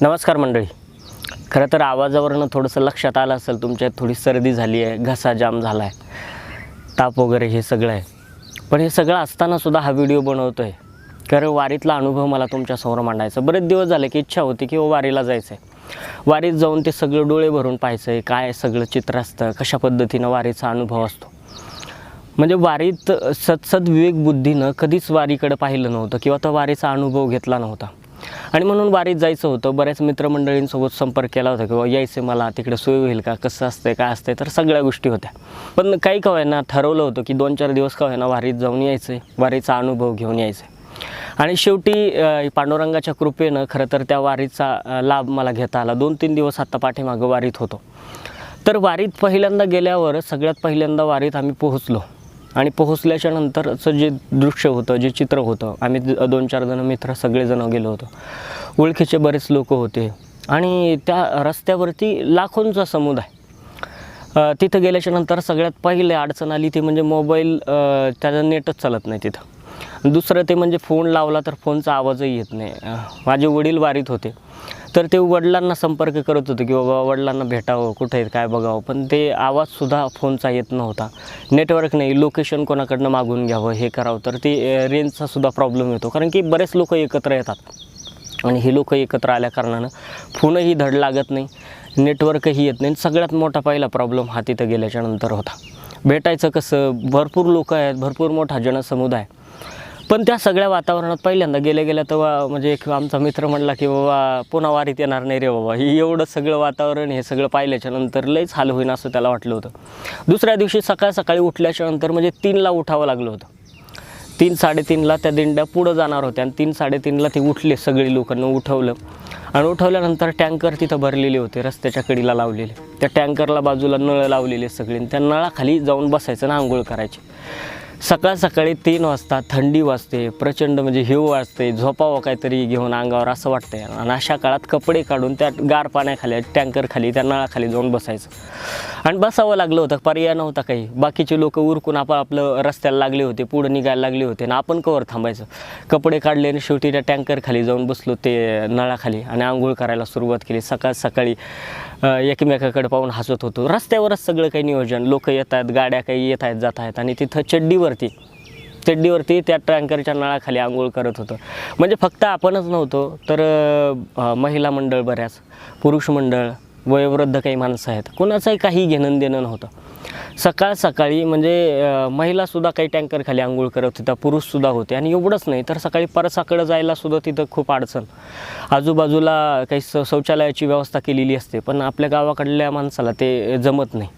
नमस्कार मंडळी. खरं तर आवाजावरनं थोडंसं लक्षात आलं असेल तुमच्यात थोडी सर्दी झाली आहे घसा जाम झाला आहे ताप वगैरे हे सगळं आहे. पण हे सगळं असतानासुद्धा हा व्हिडिओ बनवतो आहे कारण वारीतला अनुभव मला तुमच्यासमोर मांडायचा. बरेच दिवस झाले की इच्छा होती की हो वारीला जायचं आहे वारीत जाऊन ते सगळं डोळे भरून पाहायचं आहे काय सगळं चित्र असतं कशा पद्धतीनं वारीचा अनुभव असतो. म्हणजे वारीत सतसद विवेकबुद्धीनं कधीच वारीकडे पाहिलं नव्हतं किंवा तो वारीचा अनुभव घेतला नव्हता. आणि म्हणून वारीत जायचं होतं. बऱ्याच मित्रमंडळींसोबत संपर्क केला होता किंवा यायचं मला तिकडे सोय होईल का कसं असतंय काय असतंय तर सगळ्या गोष्टी होत्या. पण काही का ना ठरवलं होतं की दोन चार दिवस का ना वारीत जाऊन यायचं आहे वारीचा अनुभव घेऊन यायचं आहे आणि शेवटी पांडुरंगाच्या कृपेनं खरं तर त्या वारीचा लाभ मला घेता आला. दोन तीन दिवस आत्ता पाठीमागं वारीत होतो. तर वारीत पहिल्यांदा गेल्यावर सगळ्यात पहिल्यांदा वारीत आम्ही पोहोचलो. आणि पोहोचल्याच्या नंतरचं जे दृश्य होतं जे चित्र होतं आम्ही द- दोन चार जण मित्र सगळेजण गेलो होतो. ओळखीचे बरेच लोक होते. आणि त्या रस्त्यावरती लाखोंचा समुदाय. तिथं गेल्याच्यानंतर सगळ्यात पहिले अडचण आली ती म्हणजे मोबाईल त्याचं नेटच चालत नाही तिथं. दुसरं ते म्हणजे फोन लावला तर फोनचा आवाजही येत नाही. माझे वडील वारीत होते. तर ते वडिलांना संपर्क करत होते की बाबा वडिलांना भेटावं कुठे आहेत काय बघावं. पण ते आवाजसुद्धा फोनचा येत नव्हता. नेटवर्क नाही लोकेशन कोणाकडनं मागून घ्यावं हे करावं. तर ते रेंजचासुद्धा रेंजचा सुद्धा प्रॉब्लेम येतो. कारण की बरेच लोक एकत्र येतात. आणि ही लोक एकत्र आल्या कारणानं फोनही धड लागत नाही नेटवर्कही येत नाही. सगळ्यात मोठा पहिला प्रॉब्लेम हा तिथं गेल्याच्यानंतर होता. भेटायचं कसं? भरपूर लोक आहेत भरपूर मोठा जनसमुदाय. पण त्या सगळ्या वातावरणात पहिल्यांदा गेल्या गेल्या तेव्हा म्हणजे एक आमचा मित्र म्हणला की बाबा पुन्हा वारीत येणार नाही रे बाबा. हे एवढं सगळं वातावरण हे सगळं पाहिल्याच्या नंतर लईच हाल होईन असं त्याला वाटलं होतं. दुसऱ्या दिवशी सकाळ सकाळी उठल्याच्या नंतर म्हणजे तीनला उठावं लागलं होतं. तीन साडेतीनला त्या दिंड्या पुढं जाणार होत्या आणि तीन साडेतीनला ते उठले सगळी लोकांना उठवलं. आणि उठवल्यानंतर टँकर तिथं भरलेले होते रस्त्याच्या कडीला लावलेले. त्या टँकरला बाजूला नळ लावलेले सगळे त्या नळाखाली जाऊन बसायचं ना आंघोळ करायची. सकाळ सकाळी तीन वाजता थंडी वाजते प्रचंड म्हणजे हिव वाजते झोपावं काहीतरी घेऊन अंगावर असं वाटतंय. आणि अशा काळात कपडे काढून त्या गार पाण्याखाली टँकरखाली त्या नळाखाली जाऊन बसायचं. आणि बसावं लागलं होतं पर्याय नव्हता काही. बाकीचे लोक उरकून आपण आपलं रस्त्याला लागले होते पुढं निघायला लागले होते आणि आपण कवर थांबायचं. कपडे काढले आणि शेवटी त्या टँकरखाली जाऊन बसलो ते नळाखाली आणि आंघोळ करायला सुरुवात केली. सकाळ सकाळी एकमेकाकडे पाहून हसत होतो. रस्त्यावरच सगळं काही नियोजन. लोक येत आहेत गाड्या काही येत आहेत जात आहेत आणि तिथं चड्डीवरती. चड्डीवरती त्या टँकरच्या नळाखाली आंघोळ करत होतं. म्हणजे फक्त आपणच नव्हतो तर महिला मंडळ बऱ्याच पुरुष मंडळ वयोवृद्ध काही माणसं आहेत कोणाचंही काही घेणं देणं नव्हतं. सकाळ सकाळी म्हणजे महिलासुद्धा काही टँकरखाली आंघोळ करत होत्या पुरुषसुद्धा होते आणि एवढंच नाही तर सकाळी परसाकडं जायलासुद्धा तिथं खूप अडचण. आजूबाजूला काही स शौचालयाची व्यवस्था केलेली असते पण आपल्या गावाकडल्या माणसाला ते जमत नाही.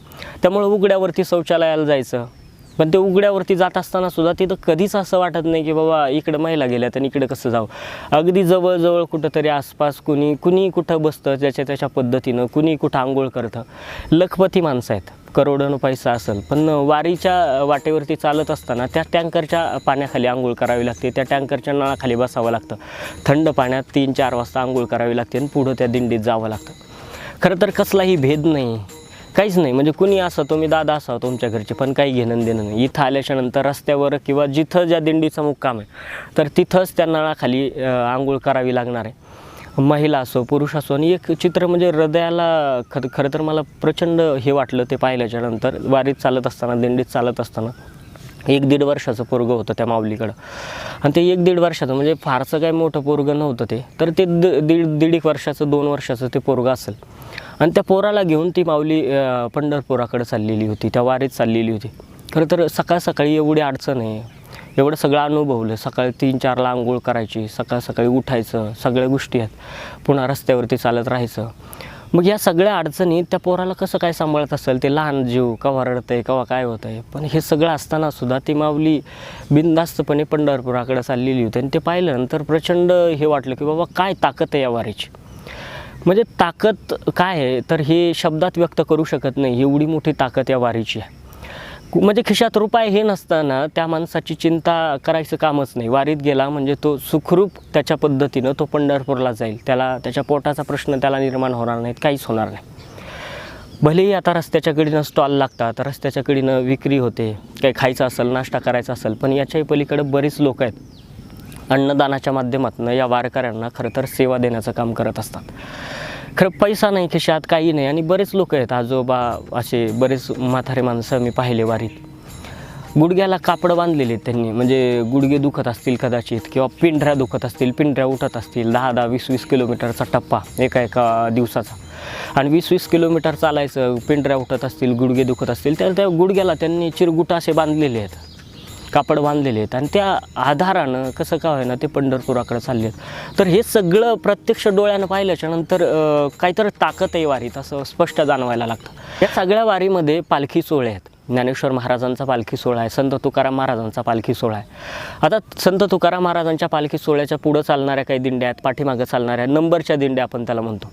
त्यामुळं उघड्यावरती शौचालयाला जायचं पण ते उघड्यावरती जात असताना सुद्धा तिथं कधीच असं वाटत नाही की बाबा इकडं महिला गेल्यात आणि इकडं कसं जावं. अगदी जवळजवळ कुठंतरी आसपास कुणी कुणी कुठं बसतं ज्याच्या त्याच्या पद्धतीनं कुणी कुठं आंघोळ करतं. लखपती माणसं आहेत. करोडोनं पैसा असेल पण वारीच्या वाटेवरती चालत असताना त्या टँकरच्या पाण्याखाली आंघोळ करावी लागते त्या टँकरच्या नळाखाली बसावं लागतं. थंड पाण्यात तीन चार वाजता आंघोळ करावी लागते आणि पुढं त्या दिंडीत जावं लागतं. खरं तर कसलाही भेद नाही. काहीच नाही. म्हणजे कुणी असा तुम्ही दादा असावं तुमच्या घरचे पण काही घेणं देणं नाही. इथं आल्याच्यानंतर रस्त्यावर किंवा जिथं ज्या दिंडीचा मुक्काम आहे तर तिथंच त्या नळाखाली आंघोळ करावी लागणार आहे. महिला असो पुरुष असो आणि एक चित्र म्हणजे हृदयाला खर खरं तर मला प्रचंड हे वाटलं ते पाहिल्याच्या नंतर वारीत चालत असताना दिंडीत चालत असताना एक दीड वर्षाचं पोरगं होतं त्या माऊलीकडं. आणि ते एक दीड वर्षाचं म्हणजे फारसं काही मोठं पोरगं नव्हतं ते. तर ते द दीड दीड एक वर्षाचं दोन वर्षाचं ते पोरगं असेल. आणि त्या पोराला घेऊन ती माऊली पंढरपुराकडे चाललेली होती त्या वारीत चाललेली होती. खरं तर सकाळ सकाळी एवढी अडचण आहे एवढं सगळं अनुभवलं. सकाळी तीन चारला आंघोळ करायची सकाळ सकाळी उठायचं सगळ्या गोष्टी आहेत. पुन्हा रस्त्यावरती चालत राहायचं. मग या सगळ्या अडचणी त्या पोराला कसं काय सांभाळत असेल? ते लहान जीव कवा रडतं आहे कवा काय होतं आहे पण हे सगळं असताना सुद्धा ती माऊली बिनधास्तपणे पंढरपुराकडे चाललेली होती. आणि ते पाहिल्यानंतर प्रचंड हे वाटलं की बाबा काय ताकद आहे या वारीची? म्हणजे ताकद काय आहे? तर हे शब्दात व्यक्त करू शकत नाही. एवढी मोठी ताकद या वारीची आहे. कु- म्हणजे खिशात रुपये हे नसताना त्या माणसाची चिंता करायचं कामच नाही. वारीत गेला म्हणजे तो सुखरूप त्याच्या पद्धतीनं तो पंढरपूरला जाईल. त्याला त्याच्या पोटाचा प्रश्न त्याला निर्माण होणार नाहीत. काहीच होणार नाही. भलेही आता रस्त्याच्या कडीनं स्टॉल लागतात रस्त्याच्या कडीनं विक्री होते काही खायचं असेल नाश्ता करायचा असेल पण याच्याही पलीकडे बरीच लोक आहेत. अन्नदानाच्या माध्यमातून या वारकऱ्यांना खरं तर सेवा देण्याचं काम करत असतात. खरं पैसा नाही खिशात काही नाही आणि बरेच लोक आहेत. आजोबा असे बरेच म्हातारे माणसं मी पाहिले वारीत. गुडघ्याला कापड बांधलेले आहेत त्यांनी. म्हणजे गुडघे दुखत असतील कदाचित किंवा पिंढऱ्या दुखत असतील पिंढऱ्या उठत असतील. दहा दहा वीस वीस किलोमीटरचा टप्पा एका एका दिवसाचा. आणि वीस वीस किलोमीटर चालायचं पिंढऱ्या उठत असतील गुडघे दुखत असतील तर त्या गुडघ्याला त्यांनी चिरगुटा असे बांधलेले आहेत. कापड बांधलेले आहेत. आणि त्या आधारानं कसं का होईना ते पंढरपुराकडे चालले आहेत. तर हे सगळं प्रत्यक्ष डोळ्यानं पाहिल्याच्या नंतर काहीतरी ताकद आहे वारीत असं स्पष्ट जाणवायला लागतं. या सगळ्या वारीमध्ये पालखी सोहळे आहेत. ज्ञानेश्वर महाराजांचा पालखी सोहळा आहे संत तुकाराम महाराजांचा पालखी सोहळा आहे. आता संत तुकाराम महाराजांच्या पालखी सोहळ्याच्या पुढं चालणाऱ्या काही दिंड्या आहेत पाठीमागं चालणाऱ्या नंबरच्या दिंड्या आपण त्याला म्हणतो.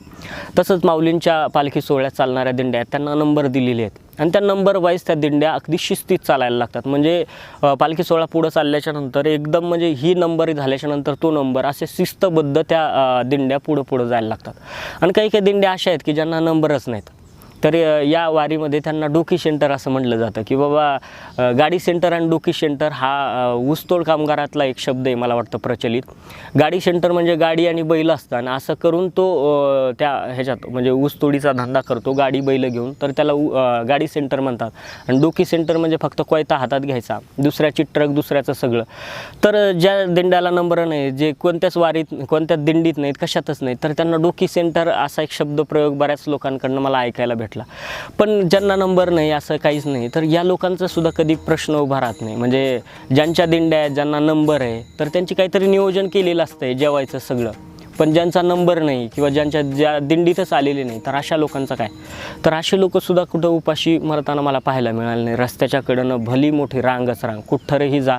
तसंच माऊलींच्या पालखी सोहळ्यात चालणाऱ्या दिंड्या आहेत त्यांना नंबर दिलेले आहेत. आणि त्या नंबर वाईज त्या दिंड्या अगदी शिस्तीत चालायला लागतात. म्हणजे पालखी सोहळा पुढं चालल्याच्या नंतर एकदम म्हणजे ही नंबर झाल्याच्यानंतर तो नंबर असे शिस्तबद्ध त्या दिंड्या पुढं पुढं जायला लागतात. आणि काही काही दिंड्या अशा आहेत की ज्यांना नंबरच नाहीत. तर या वारीमध्ये त्यांना डोकी सेंटर असं म्हटलं जातं की बाबा गाडी सेंटर आणि डोकी सेंटर हा ऊसतोड कामगारातला एक शब्द आहे मला वाटतं प्रचलित. गाडी सेंटर म्हणजे गाडी आणि बैल असतं आणि असं करून तो त्या ह्याच्यात म्हणजे ऊसतोडीचा धंदा करतो गाडी बैल घेऊन. तर त्याला गाडी सेंटर म्हणतात. आणि डोकी सेंटर म्हणजे फक्त कोयता हातात घ्यायचा दुसऱ्याची ट्रक दुसऱ्याचं सगळं. तर ज्या दिंड्याला नंबर नाही जे कोणत्याच वारीत कोणत्याच दिंडीत नाहीत कशातच नाही तर त्यांना डोकी सेंटर असा एक शब्द प्रयोग बऱ्याच लोकांकडनं मला ऐकायला भेटतो भेटला. पण ज्यांना नंबर नाही असं काहीच नाही. तर या लोकांचा सुद्धा कधी प्रश्न उभा राहत नाही. म्हणजे ज्यांच्या दिंड्या आहेत ज्यांना नंबर आहे तर त्यांची काहीतरी नियोजन केलेलं असतंय जेवायचं सगळं. पण ज्यांचा नंबर नाही किंवा ज्यांच्या ज्या दिंडीतच आलेले नाही तर अशा लोकांचं काय? तर असे लोकंसुद्धा कुठं उपाशी मरताना मला पाहायला मिळालं नाही. रस्त्याच्या कडनं भली मोठी रांगच रांग. कुठंही जा.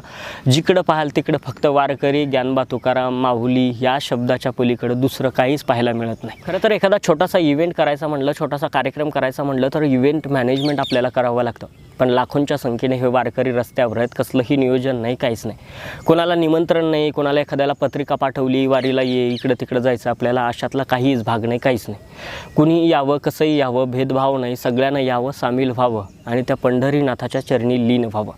जिकडं पाहाल तिकडं फक्त वारकरी ज्ञानबा तुकाराम माहुली या शब्दाच्या पलीकडं दुसरं काहीच पाहायला मिळत नाही. खरं तर एखादा छोटासा इव्हेंट करायचा म्हणलं छोटासा कार्यक्रम करायचा म्हणलं तर इव्हेंट मॅनेजमेंट आपल्याला करावं लागतं. पण लाखोंच्या संख्येने हे वारकरी रस्त्यावर आहेत. कसलंही नियोजन नाही काहीच नाही. कोणाला निमंत्रण नाही कोणाला एखाद्याला पत्रिका पाठवली वारीला ये इकडं तिकडं जायचं आपल्याला अशातला काहीच भाग नाही काहीच नाही. कुणी यावं कसंही यावं भेदभाव नाही सगळ्यांना यावं सामील व्हावं आणि त्या पंढरीनाथाच्या चरणी लीन व्हावं.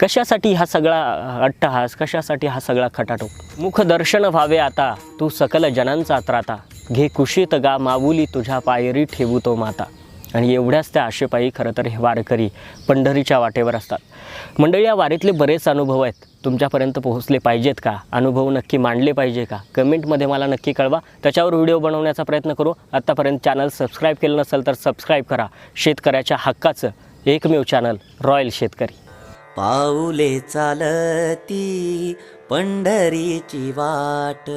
कशासाठी हा सगळा अट्टहास कशासाठी हा सगळा खटाटो मुखदर्शन व्हावे आता तू सकल जनांचा त्राता. घे कुशीत गा माऊली तुझ्या पायरी ठेवू तो माता. आणि एवढ्याच त्या आशेपायी खरं तर हे वारकरी पंढरीच्या वाटेवर असतात. मंडळी या वारीतले बरेच अनुभव आहेत. तुमच्यापर्यंत पोहोचले पाहिजेत का? अनुभव नक्की मांडले पाहिजे का? कमेंटमध्ये मला नक्की कळवा. त्याच्यावर व्हिडिओ बनवण्याचा प्रयत्न करू. आत्तापर्यंत चॅनल सबस्क्राईब केलं नसेल तर सबस्क्राईब करा. शेतकऱ्याच्या हक्काचं एकमेव चॅनल रॉयल शेतकरी. पाऊले चालती पंढरीची वाट.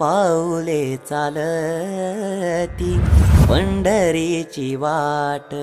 पाऊले चालती पंढरीची वाट.